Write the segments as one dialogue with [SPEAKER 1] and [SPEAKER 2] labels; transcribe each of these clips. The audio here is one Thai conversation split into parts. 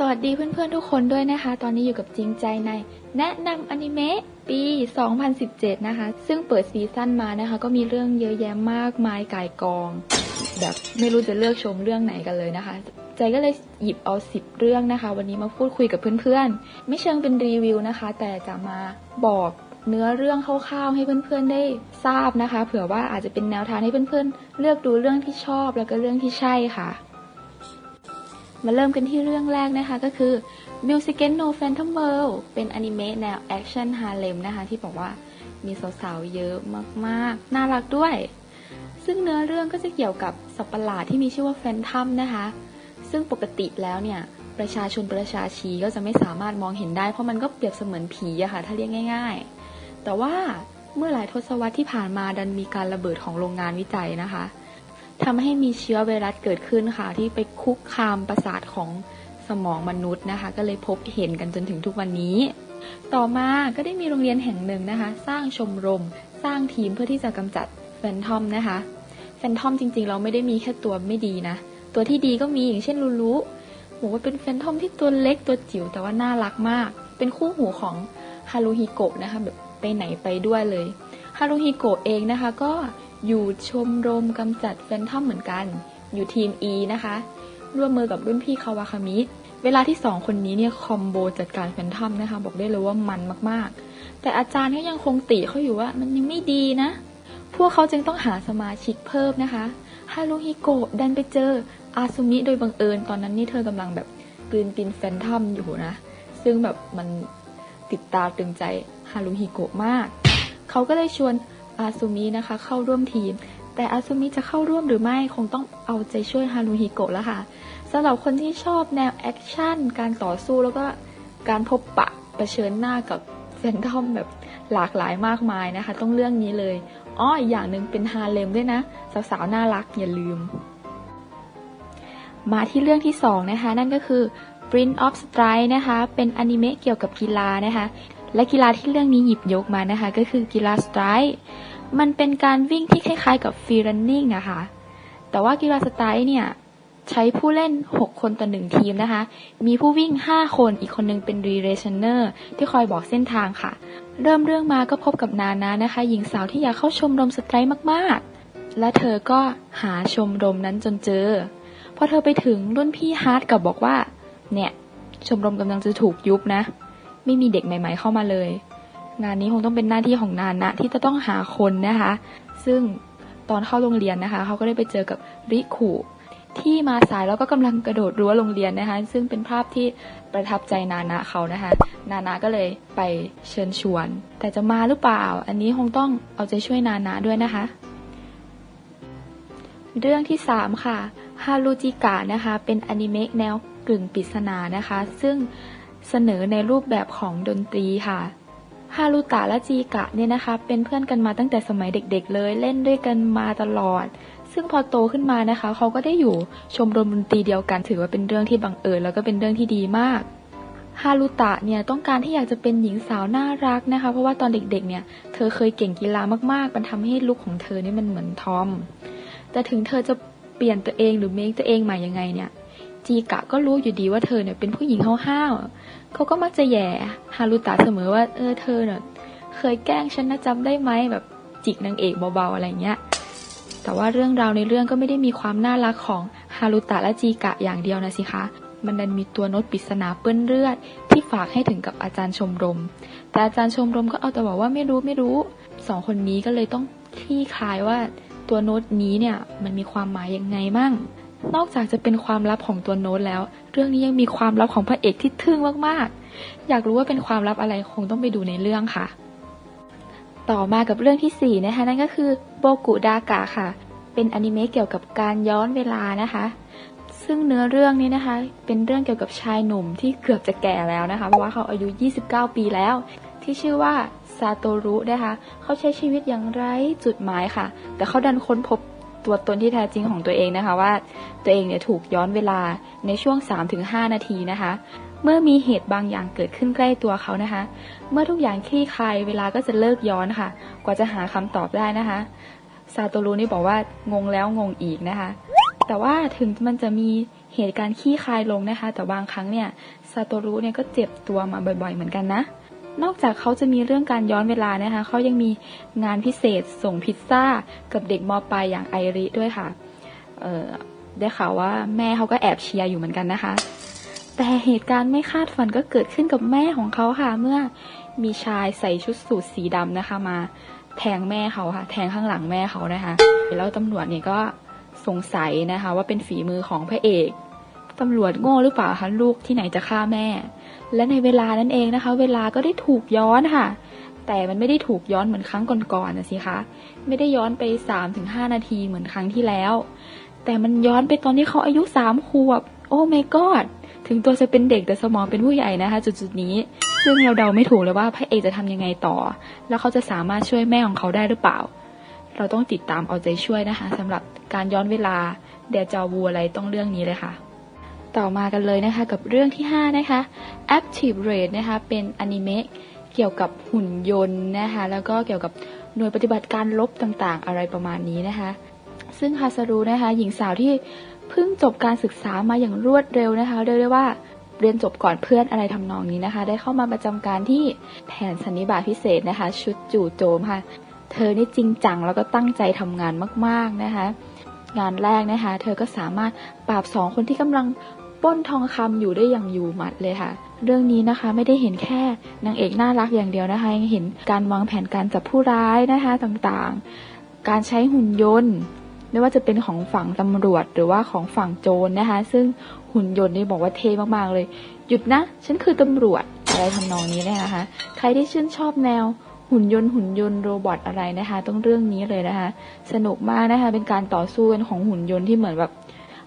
[SPEAKER 1] สวัสดีเพื่อนๆทุกคนด้วยนะคะ ตอนนี้อยู่กับจริงใจใน แนะนำอนิเมะปี 2017 นะคะ ซึ่งเปิดซีซั่นมานะคะ ก็มีเรื่องเยอะแยะมากมายก่ายกอง แบบไม่รู้จะเลือกชมเรื่องไหนกันเลยนะคะ ใจก็เลยหยิบเอา 10 เรื่องนะคะ วันนี้มาพูดคุยกับเพื่อนๆ ไม่เชิงเป็นรีวิวนะคะ แต่จะมาบอกเนื้อเรื่องคร่าวๆให้เพื่อนๆได้ทราบนะคะ เผื่อว่าอาจจะเป็นแนวทางให้เพื่อนๆ เลือกดูเรื่องที่ชอบแล้วก็เรื่องที่ใช่ค่ะ มาเริ่มกันที่เรื่องแรกนะคะก็คือ m u s i c a n No Phantom World เป็นอนิเมะแนวแอคชั่นฮาเลมนะคะ ที่บอกว่ามีสาวๆเยอะมากๆ น่ารักด้วย ซึ่งเนื้อเรื่องก็จะเกี่ยวกับสัตว์ประหลาดที่มีชื่อว่าแฟนทัมนะคะ ซึ่งปกติแล้วเนี่ย ประชาชนประชาชีก็จะไม่สามารถมองเห็นได้ เพราะมันก็เปรียบเสมือนผีอะค่ะ ถ้าเรียกง่าย ๆ แต่ว่าเมื่อหลายทศวรรษที่ผ่านมาดันมีการระเบิดของโรงงานวิจัยนะคะ ทำให้มีเชื้อไวรัสเกิดขึ้นค่ะ ที่ไปคุกคามประสาทของสมองมนุษย์นะคะ ก็เลยพบเห็นกันจนถึงทุกวันนี้ ต่อมาก็ได้มีโรงเรียนแห่งหนึ่งนะคะ สร้างชมรม สร้างทีมเพื่อที่จะกำจัดแฟนทอมนะคะแฟนทอมจริงๆ เราไม่ได้มีแค่ตัวไม่ดีนะ ตัวที่ดีก็มีอย่างเช่นลูลูบอกว่าเป็นแฟนทอมที่ตัวเล็กตัวจิ๋วแต่ว่าน่ารักมาก เป็นคู่หูของฮารุฮิโกะนะคะแบบไปไหนไปด้วยเลยฮารุฮิโกะเองนะคะ ก็ อยู่ชมรมกำจัดแฟนทอมเหมือนกัน อยู่ทีม E นะคะ ร่วมมือกับรุ่นพี่คาวาคามิ เวลาที่สองคนนี้เนี่ยคอมโบจัดการแฟนทอมนะคะ บอกได้เลยว่ามันมากๆ แต่อาจารย์ก็ยังคงติเขาอยู่ว่ามันยังไม่ดีนะ พวกเขาจึงต้องหาสมาชิกเพิ่มนะคะฮารุฮิโกะดันไปเจออาซุมิโดยบังเอิญตอนนั้นนี่เธอกำลังแบบกลืนกินแฟนทอมอยู่นะ ซึ่งแบบมันติดตาตึงใจฮารุฮิโกะมาก เขาก็เลยชวน อาซุมินะคะ เข้าร่วมทีม แต่อาซุมิจะเข้าร่วมหรือไม่คงต้องเอาใจช่วยฮารุฮิโกะแล้วค่ะสำหรับคนที่ชอบแนวแอคชั่น การต่อสู้แล้วก็การพบปะะเผชิญหน้ากับแฟนทอมแบบหลากหลายมากมายนะคะ ต้องเรื่องนี้เลยอ้ออีกอย่างหนึ่งเป็นฮาเลมด้วยนะ สาวๆ น่ารักอย่าลืม มาที่เรื่องที่สองนะคะ นั่นก็คือ Prince of Strike นะคะ เป็นอนิเมะเกี่ยวกับกีฬานะคะ และกีฬาที่เรื่องนี้หยิบยกมานะคะ ก็คือกีฬาสไตร์ มันเป็นการวิ่งที่คล้ายๆ กับฟรีรันนิ่งนะคะ แต่ว่ากีฬาสไตร์เนี่ยใช้ผู้เล่น 6 คนต่อหนึ่งทีมนะคะ มีผู้วิ่ง 5 คน อีกคนนึงเป็นรีเรชเนอร์ที่คอยบอกเส้นทางค่ะ เริ่มเรื่องมาก็พบกับนานานะคะ หญิงสาวที่อยากเข้าชมรมสไตร์มากๆ และเธอก็หาชมรมนั้นจนเจอ พอเธอไปถึงรุ่นพี่ฮาร์ดกับบอกว่า เนี่ย ชมรมกำลังจะถูกยุบนะ ไม่มีเด็กใหม่ ๆ เข้ามาเลย งานนี้คงต้องเป็นหน้าที่ของนานนะที่จะต้องหาคนนะคะ ซึ่งตอนเข้าโรงเรียนนะคะเขาก็ได้ไปเจอกับริคุที่มาสายแล้วก็กำลังกระโดดรั้วโรงเรียนนะคะ ซึ่งเป็นภาพที่ประทับใจนานะเขานะคะ นานะก็เลยไปเชิญชวน แต่จะมาหรือเปล่า อันนี้คงต้องเอาใจช่วยนานะด้วยนะคะ เรื่องที่ 3 ค่ะฮารุจิกะนะคะ เป็นอนิเมะแนวกึ่งปริศนานะคะ ซึ่งเสนอในรูปแบบของดนตรีค่ะ ฮารุตะและจีกะเนี่ยนะคะ เป็นเพื่อนกันมาตั้งแต่สมัยเด็กๆ เลย เล่นด้วยกันมาตลอด ซึ่งพอโตขึ้นมานะคะ เขาก็ได้อยู่ชมรมดนตรีเดียวกัน ถือว่าเป็นเรื่องที่บังเอิญแล้วก็เป็นเรื่องที่ดีมาก ฮารุตะเนี่ยต้องการที่อยากจะเป็นหญิงสาวน่ารักนะคะ เพราะว่าตอนเด็กๆ เนี่ย เธอเคยเก่งกีฬามากๆ มันทำให้ลุคของเธอเนี่ยมันเหมือนทอม แต่ถึงเธอจะเปลี่ยนตัวเองหรือเมคตัวเองใหม่ยังไงเนี่ย จีกะก็รู้อยู่ดีว่าเธอเนี่ยเป็นผู้หญิงห้าวๆเขาก็มักจะแย่ฮารุตะเสมอว่าเออเธอเนี่ยเคยแกล้งฉันนะจำได้ไหมแบบจิกนางเอกเบาๆอะไรเงี้ย แต่ว่าเรื่องราวในเรื่องก็ไม่ได้มีความน่ารักของฮารุตะและจีกะอย่างเดียวนะสิคะ มันดันมีตัวโน้ตปริศนาเปื้อนเลือด ที่ฝากให้ถึงกับอาจารย์ชมรม แต่อาจารย์ชมรมก็เอาแต่บอกว่าไม่รู้ไม่รู้ สองคนนี้ก็เลยต้องคลี่คลายว่าตัวโน้ตนี้เนี่ยมันมีความหมายยังไงมั่ง นอกจากจะเป็นความลับของตัวโน้ตแล้ว เรื่องนี้ยังมีความลับของพระเอกที่ทึ่งมากๆ อยากรู้ว่าเป็นความลับอะไรคงต้องไปดูในเรื่องค่ะ ต่อมากับเรื่องที่ 4 นะคะ นั่นก็คือโบกุดากะค่ะ เป็นอนิเมะเกี่ยวกับการย้อนเวลานะคะ ซึ่งเนื้อเรื่องนี้นะคะ เป็นเรื่องเกี่ยวกับชายหนุ่มที่เกือบจะแก่แล้วนะคะ เพราะว่าเขาอายุ 29 ปีแล้ว ที่ชื่อว่าซาโตรุนะคะ เขาใช้ชีวิตอย่างไร้จุดหมายค่ะ แต่เขาดันค้นพบ ตัวตนที่แท้จริงของตัวเองนะคะว่า ตัวเองเนี่ยถูกย้อนเวลาในช่วง 3-5 นาทีนะคะ เมื่อมีเหตุบางอย่างเกิดขึ้นใกล้ตัวเขานะคะ เมื่อทุกอย่างคลี่คลายเวลาก็จะเลิกย้อนค่ะ กว่าจะหาคำตอบได้นะคะซาโตรุนี่บอกว่างงแล้วงงอีกนะคะ แต่ว่าถึงมันจะมีเหตุการณ์ขี้คายลงนะคะ แต่บางครั้งเนี่ยซาโตรุเนี่ยก็เจ็บตัวมาบ่อยๆ เหมือนกันนะ นอกจากเขาจะมีเรื่องการย้อนเวลานะคะเขายังมีงานพิเศษส่งพิซซ่ากับเด็กมปลายอย่างไอริด้วยค่ะได้ข่าวว่าแม่เขาก็แอบเชียร์อยู่เหมือนกันนะคะ แต่เหตุการณ์ไม่คาดฝันก็เกิดขึ้นกับแม่ของเขาค่ะ เมื่อมีชายใส่ชุดสูทสีดำนะคะมา แทงแม่เขาค่ะ แทงข้างหลังแม่เขานะคะ แล้วตำรวจเนี่ยก็สงสัยนะคะ ว่าเป็นฝีมือของพระเอก ตำรวจโง่หรือเปล่าคะลูกที่ไหนจะฆ่าแม่ และในเวลานั้นเองนะคะ เวลาก็ได้ถูกย้อนค่ะ แต่มันไม่ได้ถูกย้อนเหมือนครั้งก่อนๆนะสิคะ ไม่ได้ย้อนไป 3-5 นาทีเหมือนครั้งที่แล้ว แต่มันย้อนไปตอนที่เขาอายุสามขวบ โอ้ my god ถึงตัวจะเป็นเด็กแต่สมองเป็นผู้ใหญ่นะคะ จุดๆนี้ ซึ่งเราเดาไม่ถูกเลยว่าพระเอกจะทำยังไงต่อ แล้วเขาจะสามารถช่วยแม่ของเขาได้หรือเปล่า เราต้องติดตามเอาใจช่วยนะคะสำหรับการย้อนเวลาเดจาวูอะไรต้องเรื่องนี้เลยค่ะ ต่อมากันเลยนะคะกับเรื่องที่ 5 นะคะ Active Raid นะคะเป็นอนิเมะเกี่ยวกับหุ่นยนต์นะคะแล้วก็เกี่ยวกับหน่วยปฏิบัติการลบต่างๆ อะไรประมาณนี้นะคะ ซึ่งฮาซารุนะคะหญิงสาวที่เพิ่งจบการศึกษามาอย่างรวดเร็วนะคะเรียกได้ว่าเรียนจบก่อนเพื่อนอะไรทำนองนี้นะคะ ได้เข้ามาประจำการที่แผนสันนิบาตพิเศษนะคะ ชุดจู่โจมค่ะ เธอนี่จริงจังแล้วก็ตั้งใจทำงานมากๆนะคะ งานแรกนะคะ เธอก็สามารถปราบสองคนที่กำลัง ป้นทองคำอยู่ได้อย่างอยู่หมัดเลยค่ะ เรื่องนี้นะคะไม่ได้เห็นแค่นางเอกน่ารักอย่างเดียวนะคะยังเห็นการวางแผนการจับผู้ร้ายนะคะต่างๆ การใช้หุ่นยนต์ ไม่ว่าจะเป็นของฝั่งตำรวจหรือว่าของฝั่งโจรนะคะ ซึ่งหุ่นยนต์นี่บอกว่าเท่มากๆเลย หยุดนะ ฉันคือตำรวจอะไรทำนองนี้เลยนะคะ ใครที่ชื่นชอบแนวหุ่นยนต์หุ่นยนต์โรบอทอะไรนะคะ ต้องเรื่องนี้เลยนะคะ สนุกมากนะคะ เป็นการต่อสู้กันของหุ่นยนต์ที่เหมือนแบบ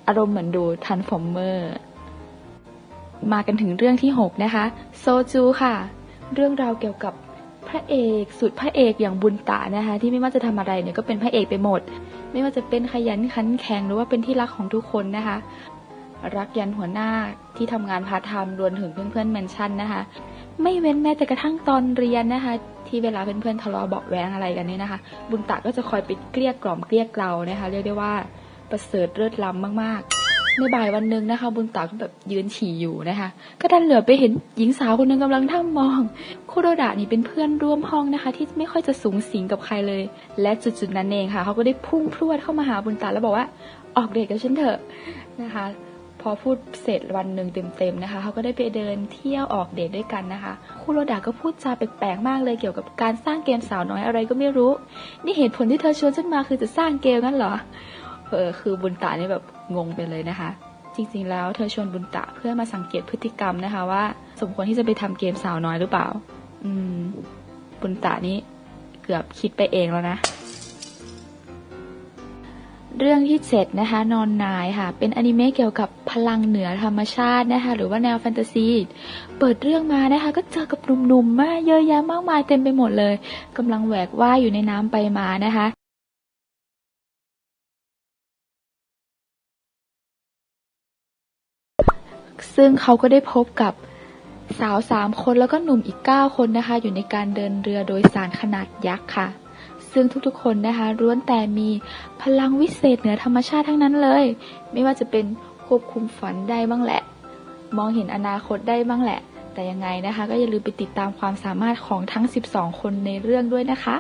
[SPEAKER 1] อารมณ์เหมือนดูทันฟอร์เมอร์มากันถึงเรื่องที่ 6 นะคะ โซจูค่ะ เรื่องราวเกี่ยวกับพระเอกสุดพระเอกอย่างบุญตานะคะ ที่ไม่ว่าจะทำอะไรเนี่ยก็เป็นพระเอกไปหมด ไม่ว่าจะเป็นขยันขันแข็งหรือว่าเป็นที่รักของทุกคนนะคะ รักยันหัวหน้าที่ทำงานพาร์ทไทม์รวมถึงเพื่อนๆแมนชั่นนะคะ ไม่เว้นแม้แต่กระทั่งตอนเรียนนะคะ ที่เวลาเพื่อนๆทะเลาะเบาะแว้งอะไรกันเนี่ยนะคะ บุญตาก็จะคอยไปเกลี้ยกล่อมเกลี้ยกล่อมนะคะ เรียกได้ว่า ประเสริฐเลิศล้ำมากๆ ในบ่ายวันหนึ่งนะคะ บุญตาก็แบบยืนฉี่อยู่นะคะ ก็ดันเหลือไปเห็นหญิงสาวคนหนึงกำลังท่ามองคุโรดะนี่เป็นเพื่อนร่วมห้องนะคะ ที่ไม่ค่อยจะสูงสิงกับใครเลย และจุดๆนั้นเองค่ะเขาก็ได้พุ่งพรวดเข้ามาหาบุญตาแล้วบอกว่าออกเดทกับฉันเถอะนะคะ พอพูดเสร็จวันหนึ่งเต็มๆนะคะเขาก็ได้ไปเดินเที่ยวออกเดทด้วยกันนะคะคุโรดะก็พูดจาแปลกๆมากเลยเกี่ยวกับการสร้างเกมสาวน้อยอะไรก็ไม่รู้ นี่เหตุผลที่เธอชวนฉันมาคือจะสร้างเกมงั้นเหรอ เออคือบุญตานี่แบบงงไปเลยนะคะ จริงๆแล้วเธอชวนบุญตะเพื่อมาสังเกตพฤติกรรมนะคะว่า สมควรที่จะไปทำเกมสาวน้อยหรือเปล่า อืม บุญตะนี่เกือบคิดไปเองแล้วนะเรื่องที่เจ็ดนะคะนอนนายค่ะ เป็นอนิเมะเกี่ยวกับพลังเหนือธรรมชาตินะคะ หรือว่าแนวแฟนตาซี เปิดเรื่องมานะคะ ก็เจอกับหนุ่มๆมากเยอะแยะมากมายเต็มไปหมดเลยกำลังแหวกว่ายอยู่ในน้ำไปมานะคะ ซึ่งเขาก็ได้พบกับสาวสามคนแล้วก็หนุ่มอีกเก้าคนนะคะ อยู่ในการเดินเรือโดยสารขนาดยักษ์ค่ะ ซึ่งทุกๆคนนะคะล้วนแต่มีพลังวิเศษเหนือธรรมชาติทั้งนั้นเลย ไม่ว่าจะเป็นควบคุมฝันได้บ้างแหละ มองเห็นอนาคตได้บ้างแหละ แต่ยังไงนะคะ ก็อย่าลืมไปติดตามความสามารถของทั้ง 12 คนในเรื่องด้วยนะคะ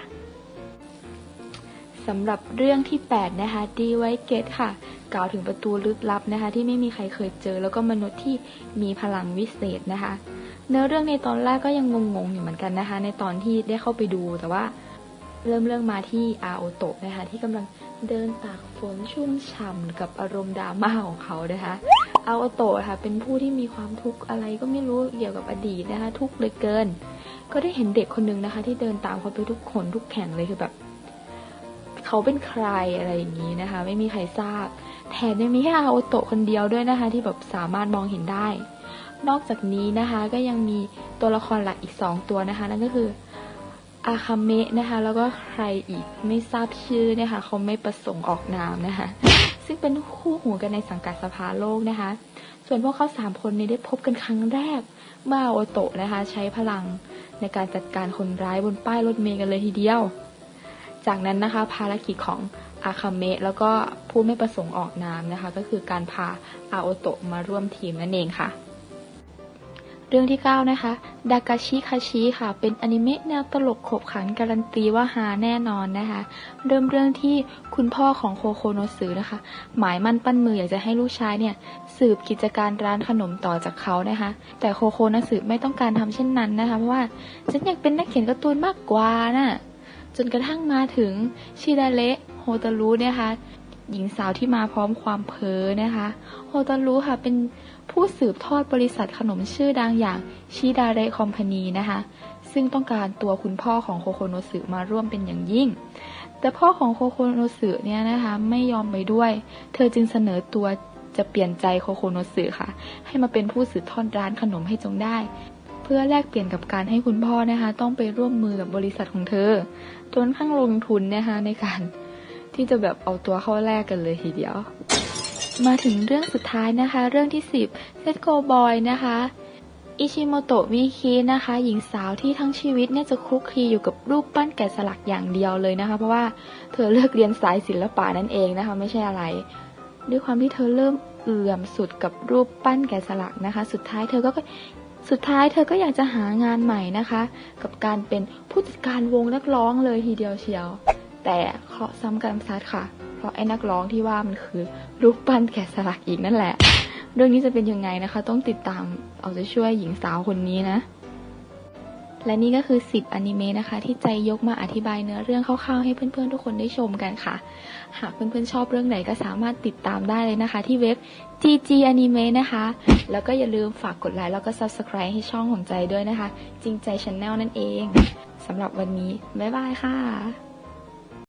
[SPEAKER 1] สำหรับเรื่องที่ 8 นะคะดีไวเกตค่ะ กล่าวถึงประตูลึกลับนะคะ ที่ไม่มีใครเคยเจอ แล้วก็มนุษย์ที่มีพลังวิเศษนะคะ เนื้อเรื่องในตอนแรกก็ยังงงๆอยู่เหมือนกันนะคะ ในตอนที่ได้เข้าไปดูแต่ว่าเริ่มเรื่องมาที่อาโอโตะนะคะที่กำลังเดินตากฝนชุ่มฉ่ำกับอารมณ์ดราม่าของเขานะคะอาโอโตะค่ะเป็นผู้ที่มีความทุกข์อะไรก็ไม่รู้เกี่ยวกับอดีตนะคะ ทุกข์เลือเกิน ก็ได้เห็นเด็กคนนึงนะคะ ที่เดินตามเขาไปทุกคนทุกแข่งเลยคือแบบ เขาเป็นใครอะไรอย่างนี้นะคะ ไม่มีใครทราบ แถมยังมีแค่อาโอโตะคนเดียวด้วยนะคะ ที่แบบสามารถมองเห็นได้ นอกจากนี้นะคะก็ยังมีตัวละครหลักอีกสองตัวนะคะ นั่นก็คืออาคาเมะนะคะ แล้วก็ใครอีกไม่ทราบชื่อนะคะเขาไม่ประสงค์ออกนามนะคะ ซึ่งเป็นคู่หูกันในสังกัดสภาโลกนะคะ ส่วนพวกเขาสามคนนี้ได้พบกันครั้งแรกเมื่อโอโตะนะคะ ใช้พลังในการจัดการคนร้ายบนป้ายรถเมล์กันเลยทีเดียว จากนั้นนะคะภารกิจของอาคาเมะแล้วก็ผู้ไม่ประสงค์ออกนามนะคะ ก็คือการพาอาโอโตะมาร่วมทีมนั่นเองค่ะ เรื่องที่ 9 นะคะดากาชิคาชิค่ะ เป็นอนิเมะแนวตลกขบขันการันตีว่าฮาแน่นอนนะคะ เริ่มเรื่องที่คุณพ่อของโคโคโนสึนะคะ หมายมั่นปั้นมืออยากจะให้ลูกชายเนี่ยสืบกิจการร้านขนมต่อจากเขานะคะ แต่โคโคโนสึไม่ต้องการทำเช่นนั้นนะคะ เพราะว่าฉันอยากเป็นนักเขียนการ์ตูนมากกว่าน่ะ จนกระทั่งมาถึงชิดาเระโฮตารุเนี่ยค่ะหญิงสาวที่มาพร้อมความเพ้อนะคะโฮตารุค่ะเป็นผู้สืบทอดบริษัทขนมชื่อดังอย่างชิดาเระคอมพานีนะคะ ซึ่งต้องการตัวคุณพ่อของโคโคโนสึมาร่วมเป็นอย่างยิ่ง แต่พ่อของโคโคโนสึเนี่ยนะคะไม่ยอมไปด้วย เธอจึงเสนอตัวจะเปลี่ยนใจโคโคโนสึค่ะ ให้มาเป็นผู้สืบทอดร้านขนมให้จงได้ พื่อแลกเปลี่ยนกับการให้คุณพ่อนะคะ ต้องไปร่วมมือกับบริษัทของเธอ จนข้างลงทุนนะคะในการที่จะแบบเอาตัวเข้าแลกกันเลยทีเดียว มาถึงเรื่องสุดท้ายนะคะ เรื่องที่ 10เซตโกบอยนะคะอิชิโมโตะมิคินะคะ หญิงสาวที่ทั้งชีวิตเนี่ยจะคลุกคลีอยู่กับรูปปั้นแกะสลักอย่างเดียวเลยนะคะ เพราะว่าเธอเลือกเรียนสายศิลปะนั่นเองนะคะ ไม่ใช่อะไร ด้วยความที่เธอเริ่มเอื่อมสุดกับรูปปั้นแกะสลักนะคะ สุดท้ายเธอก็ สุดท้ายเธอก็อยากจะหางานใหม่นะคะ กับการเป็นผู้จัดการวงนักร้องเลยทีเดียวเชียว แต่เคราะซ้ำกรรมซัดค่ะ เพราะไอ้นักร้องที่ว่ามันคือรูปปั้นแกะสลักอีกนั่นแหละ เรื่องนี้จะเป็นยังไงนะคะ ต้องติดตามเอาใจช่วยหญิงสาวคนนี้นะ และนี่ก็คือ 10อนิเมะนะคะ ที่ใจยกมาอธิบายเนื้อเรื่องคร่าวๆให้เพื่อนๆ ทุกคนได้ชมกันค่ะ หากเพื่อนๆ ชอบเรื่องไหนก็สามารถติดตามได้เลยนะคะ ที่เว็บ GG Anime นะคะ แล้วก็อย่าลืมฝากกดไลค์แล้วก็ Subscribe ให้ช่องของใจด้วยนะคะ จริงใจ Channel นั่นเองสำหรับวันนี้ บ๊ายบายค่ะ